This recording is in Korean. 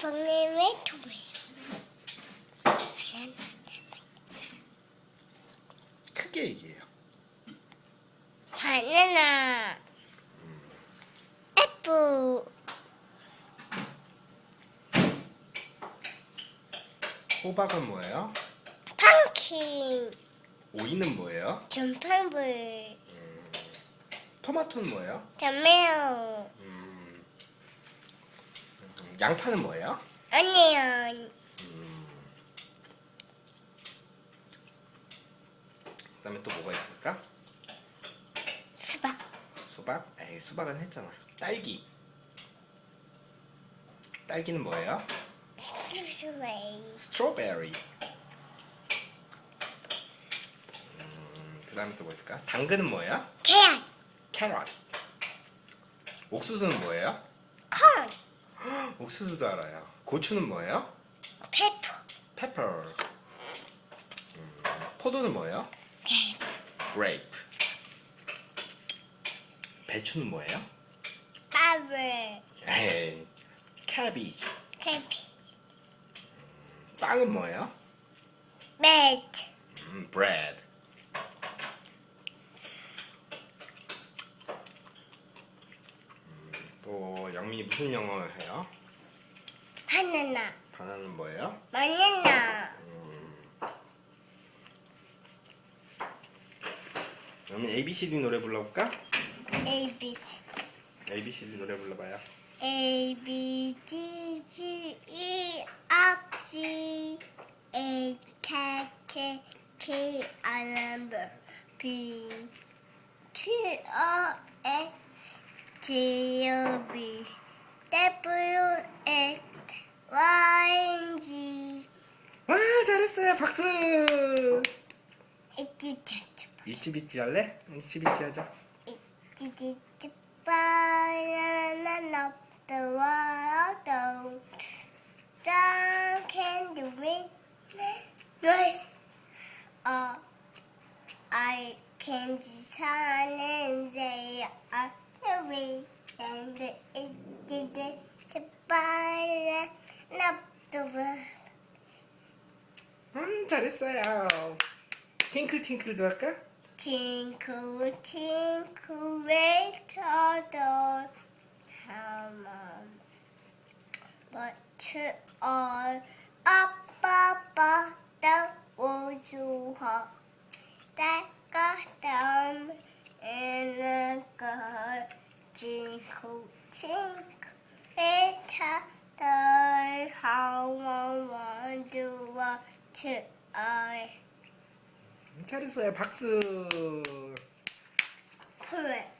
봉님의 토마요. 크게 얘기해요. 바나나. 애플. 호박은 뭐예요? 팡킨. 오이는 뭐예요? 전판불. 토마토는 뭐예요? 전매요. 음, 양파는 뭐예요? 아니요. 그다음에 또 뭐가 있을까? 수박. 수박? 에이 수박은 했잖아. 딸기. 딸기는 뭐예요? 스트로베리. 스트로베리. 음, 그다음에 또 뭐 있을까? 당근은 뭐예요? 계란. 캐럿. 옥수수는 뭐예요? 콘. 옥수수도 알아요. 고추는 뭐예요? 페퍼. 페퍼. 음, 포도는 뭐예요? 게이프. grape. 배추는 뭐예요? 에이, cabbage. 캐피. 빵은 뭐예요? 매트. 음. 음, 또 영민이 무슨 영어 해요? 바나나. 바나나는 뭐예요? 바나나. 영민 ABCD 노래 불러볼까? A B C ABCD 노래 불러봐요. A B D G E F G A K K K L M B T O X G O B 했어요 박수. 이치비치 할래? 이치비치 하자. T Banana up the world Down can do it Noise uh, I can design and they are the way and it did it to banana up the world 음 잘했어요. 팅클 팅클도 할까? All up, up, up, the wood hot. That got down to. 음, 잘했어요 박수. 그래.